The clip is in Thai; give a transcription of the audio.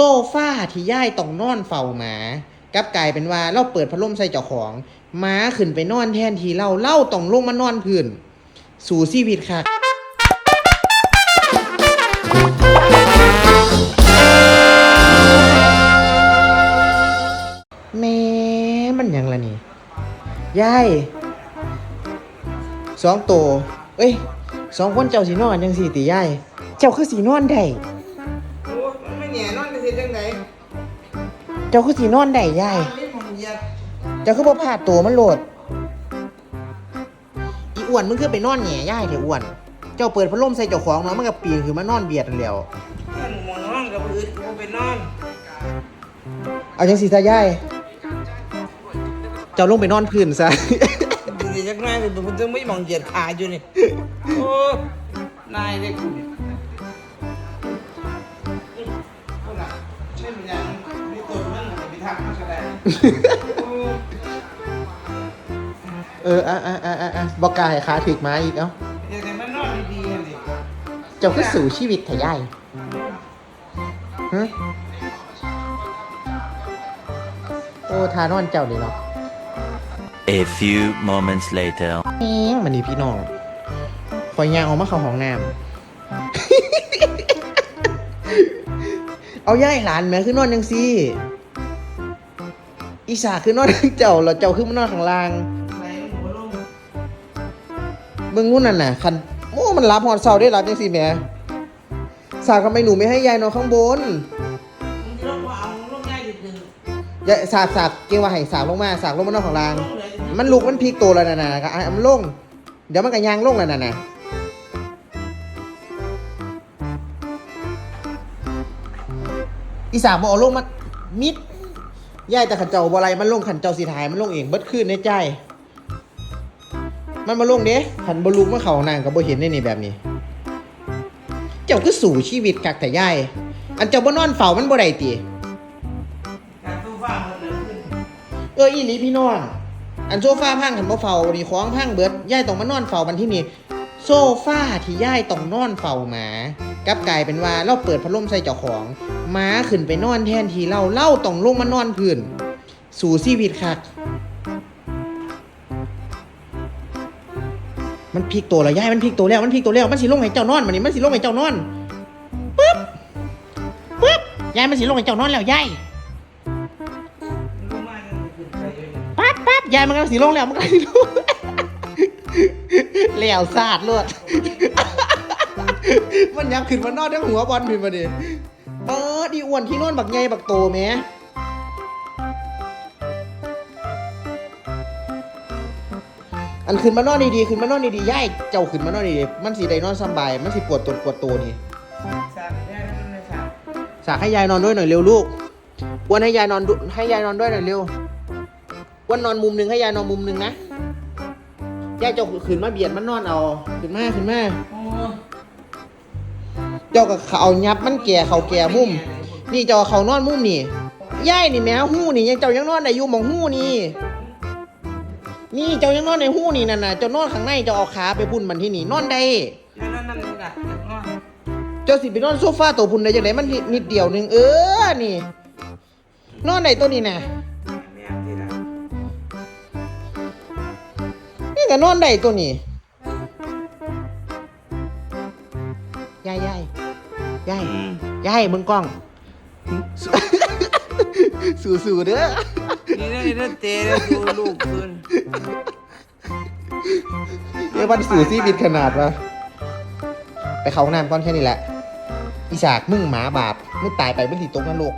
โซฟาที่ย่ายต้องนอนเฝ้าหมากับกลายเป็นว่าเราเปิดพัดลมใส่เจ้าของหมาขึ้นไปนอนแทนที่เราเล่าต้องลงมานอนพื้น สู่ชีวิตค่ะแม่มันยังละนี่ยายสองตัวเอ้ยสองคนเจ้าสีนอนยังสี่ตียายเจ้าคือสีนอนได้ เจ้าคือสีนอนได้ยายไม่มองเหยียดเจ้าคือบ่พลาดตัวมันโหลด อีอ้วนมึงคือไปนอนแหน่ย่ายเถอะอ้วน เจ้าเปิดพัดลมใส่เจ้าของเนาะมันก็ปีนขึ้นมานอนเบียดนั่นแหล้วเพื่อนหมองนอนกับอืดกูไปนอน เอาจังสีซะย่ายเจ้าลงไปนอนพื้นซะดีจักหน่อยแต่ผมจะไม่มองเหยียดขาอยู่นี่โอ้นายเด็กคุณ เอออะอะอะอะอะบอกกล้าให้ขาถึกมาอีกเอ้าเดี๋ยวแต่มันนอนดีๆนี่เจ้าคือสู่ชีวิตเถอะย่ายฮะโอ้ทานอนเจ้านี่เนาะ A few moments later. แหงมันนี่พี่น้องคอยยางออกมาเข้าห้องน้ำ เอาย่ายหลานแม่คือนอนยังซี่ อีสาคือนอนทั้งเจ้าแล้วเจ้าคือมานอนข้างล่างไหนหัวลงมึงงู้นนั่นน่ะคันโอ้มันรับหอดเสาได้รับจังซี่แหม่สากทำไมหนูไม่ให้ยายนอนข้างบนมึงจะลงว่าเอาลงง่ายดึงยายสากสากเกี่ยวว่าให้สากลงมาสากลงมานอนข้างล่างลงเลยมันลุกมันพลิกตัวแล้วน่ะนะก็อะมันลง เดี๋ยวมันก็ยางลงแล้วน่ะนะอีสามบเอาลงมันมิด ย่ายแต่ขันเจ้าบ่ไรมันลงขันเจ้าสีทายมันลงเองเบิดขึ้นในใจ มันมาลงเด้ขันบอลุกมันเข่านางกับบเห็นได้นี่แบบนี้ เจ้าก็สู่ชีวิตกักแต่ย่ายอันเจ้าบ่นอนเฝ้ามันบ่ได้ติการตู้ฟ้ามดเลยขึ้นเอออีหลีพี่น้องอันโซฟาพังขันบ่เฝ้านี่ของพังเบิดย่ายต้องมานอนเฝ้าบันที่นี่โซฟาที่ย่ายต้องนอนเฝ้าหมา กลับกลายเป็นว่าเราเปิดพัดลมใส่เจ้าของหมาขึ้นไปนอนแทนทีเราเล่าต้องลงมานอนพื้น สู่ชีวิตคัก มันพลิกตัวแล้วย่ายมันพลิกตัวแล้วมันพลิกตัวแล้วมันสิลงให้เจ้านอนมันนี่มันสิลงให้เจ้านอนปึ๊บปึ๊บยายมันสิลงให้เจ้านอนแล้วยายรู้มาปั๊บปั๊บยายมันก็สีลงแล้วมันก็สีลงแล้วสาดลวด มันยับขึ้นมานอนทั้งหัวบอลขึ้นมาดิเออดีอ้วนที่นอนบักใหญ่บักโตแหม่อันขึ้นมานอนดีๆขึ้นมานอนดีๆย่ายเจ้าขึ้นมานอนดีๆมันสีได้นอนสำบาย มันสีปวดตัวปวดตัวนี่สามแยกนั่นเลยสามสากให้ยายนอนด้วยหน่อยเร็วลูกอ้วนให้ยายนอนให้ยายนอนด้วยหน่อยเร็วอ้วนนอนมุมหนึ่งให้ยายนอนมุมหนึ่งนะยายเจ้าขืนมาเบียดมันนอนเอาขึ้นมาขึ้นมาโอ้ จ้ากับเขายับมันแก่เขาแก่มุม นี่เจ้าเขานอนมุมนี่ยายนี่แม่หู้นี่ยังเจ้ายังนอนได้อยู่หมองหู้นี่ นี่เจ้ายังนอนในหู้นี่นั่นน่ะเจ้านอนข้างในเจ้าเอาขาไปพุ่นมันที่นี่นอนได้นั่นนั่นนั่นนี่ล่ะอ๋อเจ้าสิไปนอนโซฟาตัวพุ่นได้จังไดมันนิดเดียวหนึงเออนี่ นอนได้ตัวนี้น่ะนี่ก็นอนได้ตัวนี้ยาย ยายยายยายมึงกล้อง สู้ๆเด้อนี่นั่นนี่นั่นเตะแล้วดูลูกคืนเอ้ยวันสู่ซี่บิดขนาดวะไปเขาห้องน้ำก่อนแค่นี้แหละอีสากมึงหมาบาปมึงตายไปมึงติดตกนรก